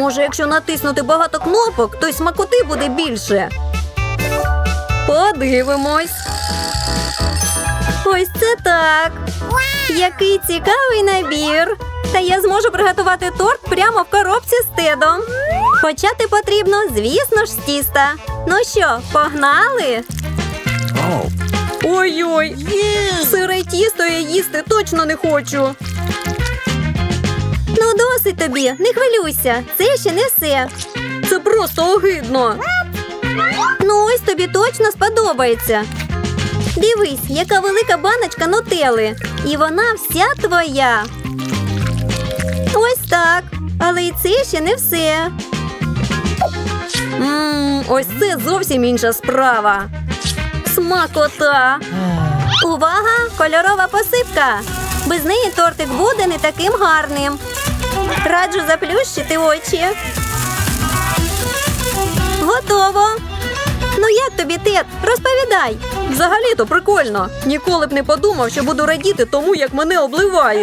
Може, якщо натиснути багато кнопок, то й смакоти буде більше. Подивимось. Ось це так. Який цікавий набір. Та я зможу приготувати торт прямо в коробці з тедом. Почати потрібно, звісно ж, з тіста. Ну що, погнали? Ой-ой, сире тісто я їсти точно не хочу. Тобі, не хвилюйся. Це ще не все. Це просто огидно. Ну, ось тобі точно сподобається. Дивись, яка велика баночка нутели. І вона вся твоя. Ось так. Але і це ще не все. Мм, ось це зовсім інша справа. Смакота. Увага! Кольорова посипка. Без неї тортик буде не таким гарним. Раджу заплющити очі. Готово. Ну як тобі, Тед? Розповідай. Взагалі-то прикольно. Ніколи б не подумав, що буду радіти тому, як мене обливають.